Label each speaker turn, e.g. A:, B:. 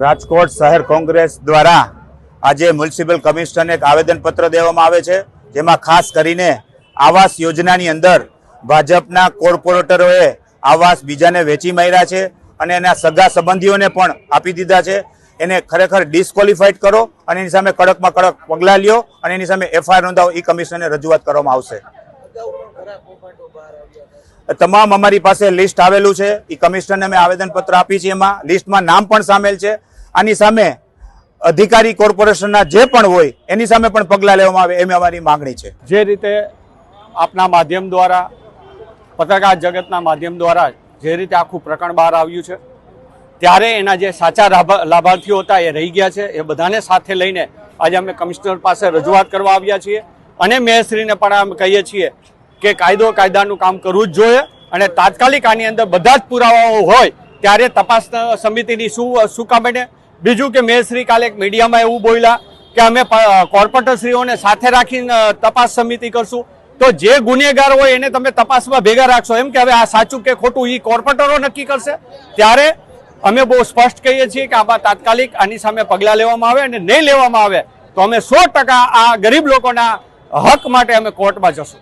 A: રાજકોટ શહેર કોંગ્રેસ દ્વારા આજે મ્યુનિસિપલ કમિશનરને એક આવેદનપત્ર દેવામાં આવે છે, જેમાં ખાસ કરીને આવાસ યોજનાની અંદર ભાજપના કોર્પોરેટરોએ આવાસ બીજાને વેચી માર્યા છે અને એના સગા સંબંધીઓને પણ આપી દીધા છે. એને ખરેખર ડિસ્કોલિફાઈડ કરો અને એની સામે કડકમાં કડક પગલાં લ્યો અને એની સામે એફઆઈઆર નોંધાવો એ કમિશનરને રજૂઆત કરવામાં આવશે. તમામ અમારી પાસે લિસ્ટ આવેલું છે. એ કમિશનરને અમે આવેદનપત્ર આપી છે એમાં લિસ્ટમાં નામ પણ સામેલ છે. આની સામે અધિકારી કોર્પોરેશનના જે પણ હોય, એની સામે પણ પગલાં લેવામાં આવે, એમ અમારી માંગણી છે.
B: જે રીતે આપના માધ્યમ દ્વારા, પત્રકાર જગતના માધ્યમ દ્વારા જે રીતે આખું પ્રકરણ બહાર આવ્યું છે, ત્યારે એના જે સાચા લાભા- લાભાર્થીઓ હતા એ રહી ગયા છે. એ બધાને સાથે લઈને આજે અમે કમિશનર પાસે રજૂઆત કરવા આવ્યા છીએ અને મેયરશ્રીને પણ અમે કહીએ છીએ કે કાયદો કાયદાનું કામ કરવું જ જોઈએ અને તાત્કાલિક આની અંદર બધા જ પુરાવાઓ હોય ત્યારે તપાસ સમિતિની શું શું કામ બને બીજું કે મેં શ્રી કાલે એક મીડિયામાં એવું બોલ્યા કે અમે કોર્પોરેટરશ્રીઓને સાથે રાખીને તપાસ સમિતિ કરશું. તો જે ગુનેગાર હોય એને તમે તપાસમાં ભેગા રાખશો. એમ કે હવે આ સાચું કે ખોટું એ કોર્પોરેટરો નક્કી કરશે? ત્યારે અમે બહુ સ્પષ્ટ કહીએ છીએ કે આમાં તાત્કાલિક આની સામે પગલાં લેવામાં આવે અને નહીં લેવામાં આવે તો અમે સો ટકા આ ગરીબ લોકોના હક માટે અમે કોર્ટમાં જશું.